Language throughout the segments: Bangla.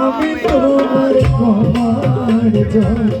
আমি তোমার কমার জন্য।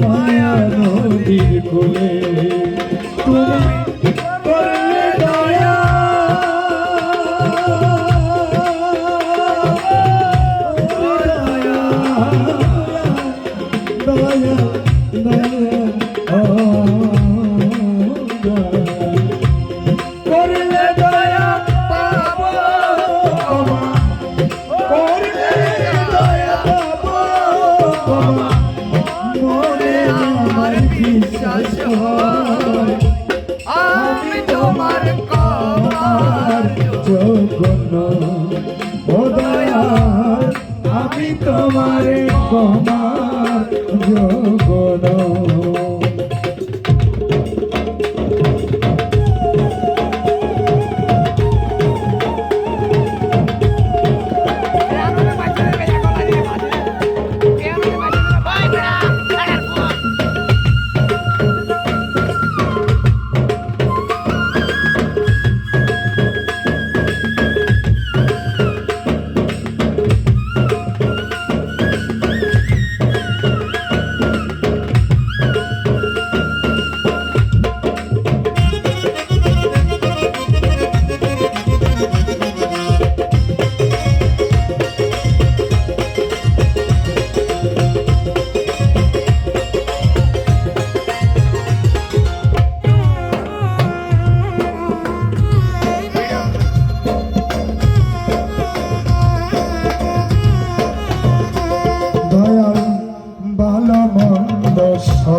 মায়া নদীর কোলে তুমি জগন ও দয়াল আমি তোমারে ক্ষমার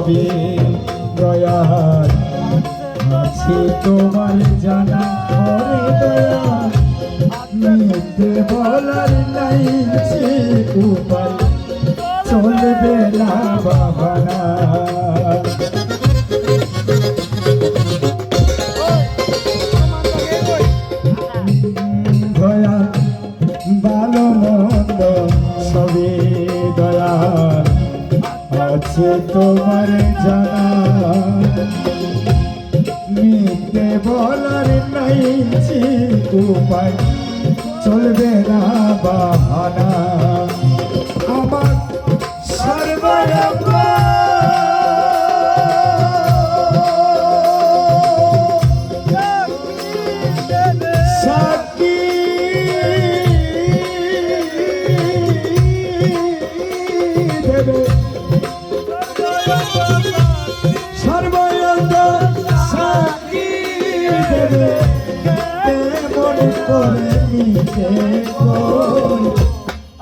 সবই দয়াল আছে তোমার জানা, ওরে দয়াল মিথ্যে বলার নাই উপায়। চলবে না বাবানা দয়াল আছে তোমার জানা। মিথ্যে বলার নাই উপায়। চলবে না বাহানা।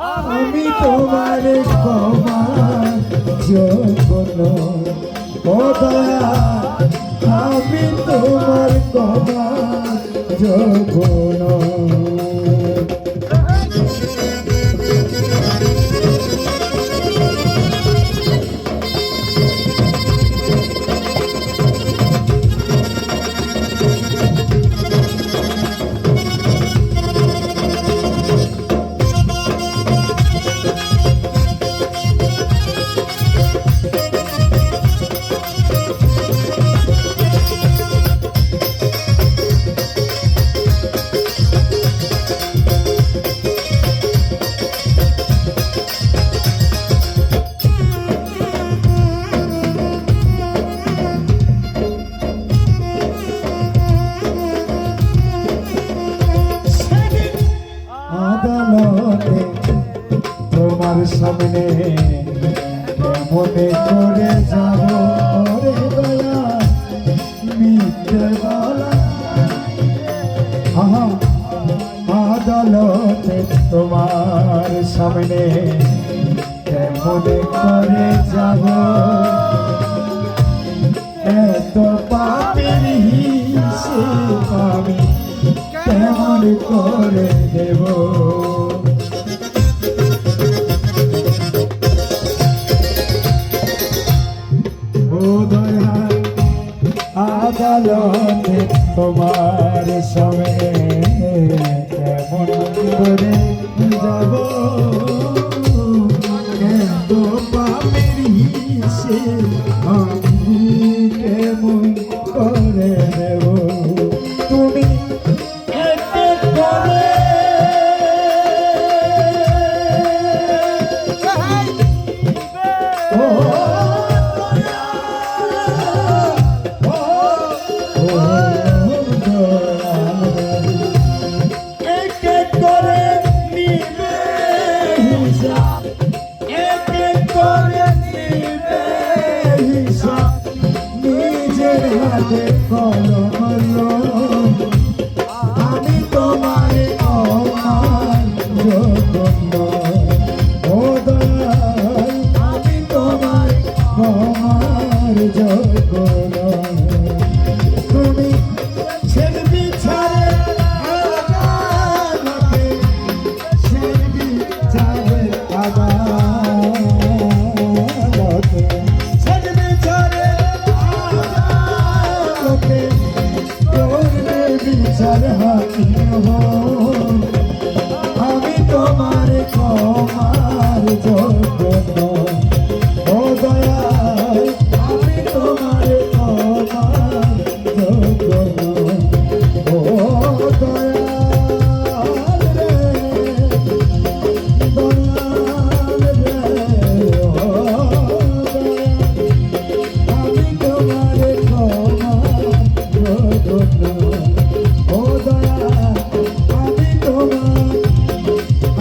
আমি তোমার ক্ষমা যোগ্য ও পাপের হিসেব আমি কেমন করে দেব? আদালতে তোমার সঙ্গে কেমন করে যাব? এত পাপের হিসেব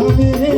coming in.